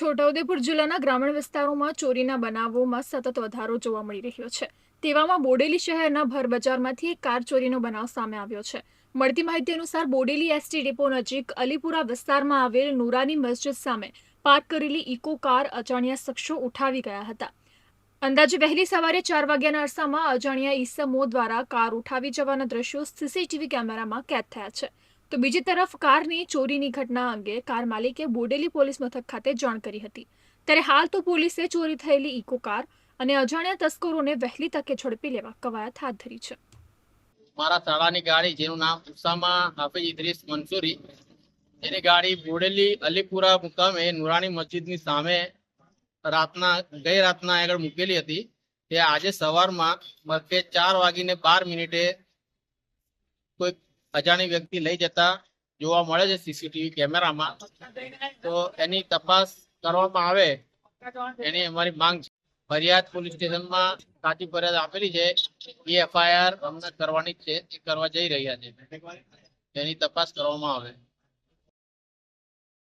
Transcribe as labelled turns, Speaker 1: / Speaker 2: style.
Speaker 1: છોટાઉદેપુર જિલ્લાના ગ્રામીણ વિસ્તારોમાં ચોરીના બનાવોમાં સતત વધારો જોવા મળી રહ્યો છે. તેવામાં બોડેલી શહેરના ભર બજારમાંથી એક કાર ચોરીનો બનાવ સામે આવ્યો છે. મળતી માહિતી અનુસાર બોડેલી એસટી ડેપો નજીક અલીપુરા વિસ્તારમાં આવેલ નુરાની મસ્જિદ સામે પાર્ક કરેલી ઇકો કાર અજાણ્યા શખ્સો ઉઠાવી ગયા હતા. અંદાજે વહેલી સવારે ચાર વાગ્યાના અરસામાં અજાણ્યા ઈસમો દ્વારા કાર ઉઠાવી જવાના દ્રશ્યો સીસીટીવી કેમેરામાં કેદ થયા છે. તો બીજી તરફ કારની ચોરીની ઘટના અંગે કાર માલિકે બોડેલી પોલીસ મથક ખાતે જાણ કરી હતી. ત્યારે હાલ તો પોલીસે ચોરી થયેલી ઇકો કાર અને અજાણ્યા તસ્કરોને વહેલી તકે ઝડપી લેવા કવાયત હાથ ધરી છે.
Speaker 2: મારા શાળાની ગાડી, જેનું નામ ઉસામા હાફિઝ ઇદ્રીસ મંસૂરી, એની ગાડી બોડેલી અલીપુરા મુકામે નુરાની મસ્જિદની સામે રાતના, ગઈ રાતના આગળ મૂકેલી હતી. તે આજે સવારમાં મધ્યે ચાર વાગીને બાર મિનિટે કોઈ અજાણી વ્યક્તિ લઈ જતા જોવા મળે છે સીસીટીવી કેમેરામાં. તો એની તપાસ કરવામાં આવે, એની અમારી માંગ છે. ફરિયાદ પોલીસ સ્ટેશનમાં સાચી ફરિયાદ આપેલી છે. એ એફઆઈઆર અમને કરવાની છે. એ કરવા જઈ રહ્યા છે. તેની તપાસ કરવામાં આવે.